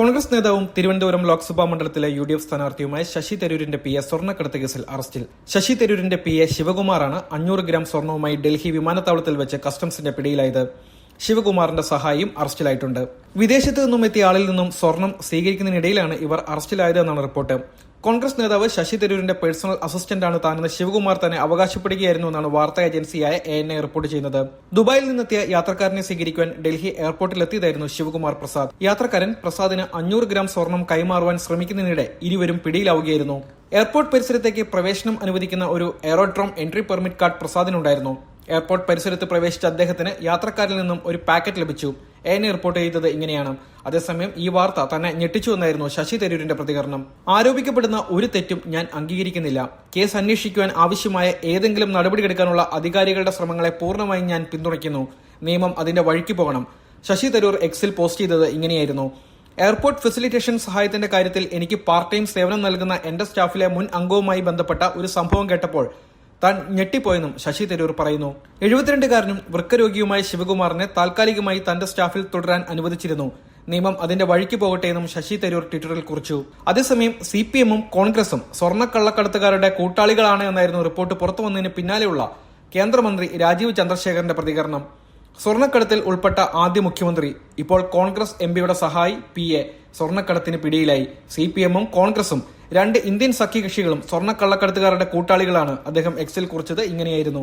കോൺഗ്രസ് നേതാവും തിരുവനന്തപുരം ലോക്സഭാ മണ്ഡലത്തിലെ U D F സ്ഥാനാർത്ഥിയുമായ ശശി തരൂരിന്റെ പി എ സ്വർണക്കടത്ത് കേസിൽ അറസ്റ്റിൽ. ശശി തരൂരിന്റെ പി എ ശിവകുമാറാണ് അഞ്ഞൂറ് ഗ്രാം സ്വർണവുമായി ഡൽഹി വിമാനത്താവളത്തിൽ വെച്ച് കസ്റ്റംസിന്റെ പിടിയിലായത്. ശിവകുമാറിന്റെ സഹായിയും അറസ്റ്റിലായിട്ടുണ്ട്. വിദേശത്ത് നിന്നും എത്തിയ ആളിൽ നിന്നും സ്വർണം സ്വീകരിക്കുന്നതിനിടയിലാണ് ഇവർ അറസ്റ്റിലായതെന്നാണ് റിപ്പോർട്ട്. കോൺഗ്രസ് നേതാവ് ശശി തരൂരിന്റെ പേഴ്സണൽ അസിസ്റ്റന്റാണ് താനെന്ന് ശിവകുമാർ തന്നെ അവകാശപ്പെടുകയായിരുന്നു എന്നാണ് വാർത്താ ഏജൻസിയായ എ എൻ റിപ്പോർട്ട് ചെയ്യുന്നത്. ദുബായിൽ നിന്നെത്തിയ യാത്രക്കാരനെ സ്വീകരിക്കുവാൻ ഡൽഹി എയർപോർട്ടിലെത്തിയതായിരുന്നു ശിവകുമാർ പ്രസാദ്. യാത്രക്കാരൻ പ്രസാദിന് അഞ്ഞൂറ് ഗ്രാം സ്വർണം കൈമാറുവാൻ ശ്രമിക്കുന്നതിനിടെ ഇരുവരും പിടിയിലാവുകയായിരുന്നു. എയർപോർട്ട് പരിസരത്തേക്ക് പ്രവേശനം അനുവദിക്കുന്ന ഒരു എയറോഡ്രോം എൻട്രി പെർമിറ്റ് കാർഡ് പ്രസാദിനുണ്ടായിരുന്നു. എയർപോർട്ട് പരിസരത്ത് പ്രവേശിച്ച അദ്ദേഹത്തിന് യാത്രക്കാരിൽ നിന്നും ഒരു പാക്കറ്റ് ലഭിച്ചു. എ എൻ റിപ്പോർട്ട് ചെയ്തത് ഇങ്ങനെയാണ്. അതേസമയം ഈ വാർത്ത തന്നെ ഞെട്ടിച്ചു എന്നായിരുന്നു ശശി തരൂരിന്റെ പ്രതികരണം. ആരോപിക്കപ്പെടുന്ന ഒരു തെറ്റും ഞാൻ അംഗീകരിക്കുന്നില്ല. കേസ് അന്വേഷിക്കുവാൻ ആവശ്യമായ ഏതെങ്കിലും നടപടിയെടുക്കാനുള്ള അധികാരികളുടെ ശ്രമങ്ങളെ പൂർണമായും ഞാൻ പിന്തുണയ്ക്കുന്നു. നിയമം അതിന്റെ വഴിക്ക് പോകണം. ശശി തരൂർ എക്സിൽ പോസ്റ്റ് ചെയ്തത് ഇങ്ങനെയായിരുന്നു. എയർപോർട്ട് ഫെസിലിറ്റേഷൻ സഹായത്തിന്റെ കാര്യത്തിൽ എനിക്ക് പാർട്ട് ടൈം സേവനം നൽകുന്ന എന്റെ സ്റ്റാഫിലെ മുൻ അംഗവുമായി ബന്ധപ്പെട്ട ഒരു സംഭവം കേട്ടപ്പോൾ താൻ ഞെട്ടിപ്പോയെന്നും ശശി തരൂർ പറയുന്നു. എഴുപത്തിരണ്ടുകാരനും വൃക്കരോഗിയുമായ ശിവകുമാറിനെ താൽക്കാലികമായി തന്റെ സ്റ്റാഫിൽ തുടരാൻ അനുവദിച്ചിരുന്നു. നിയമം അതിന്റെ വഴിക്ക് പോകട്ടെ എന്നും ശശി തരൂർ ട്വിറ്ററിൽ കുറിച്ചു. അതേസമയം സി പി എമ്മും കോൺഗ്രസും സ്വർണക്കള്ളക്കടത്തുകാരുടെ കൂട്ടാളികളാണ് എന്നായിരുന്നു റിപ്പോർട്ട് പുറത്തു വന്നതിന് പിന്നാലെയുള്ള കേന്ദ്രമന്ത്രി രാജീവ് ചന്ദ്രശേഖരന്റെ പ്രതികരണം. സ്വർണക്കടത്തിൽ ഉൾപ്പെട്ട ആദ്യ മുഖ്യമന്ത്രി ഇപ്പോൾ കോൺഗ്രസ് എം പിയുടെ സഹായി പി എ. സ്വർണക്കടത്തിന് പിടിയിലായി. സി പി എമ്മും കോൺഗ്രസും രണ്ട് ഇന്ത്യൻ സഖ്യകക്ഷികളും സ്വർണക്കള്ളക്കടത്തുകാരുടെ കൂട്ടാളികളാണ് അദ്ദേഹം എക്സിൽ കുറിച്ചത് ഇങ്ങനെയായിരുന്നു.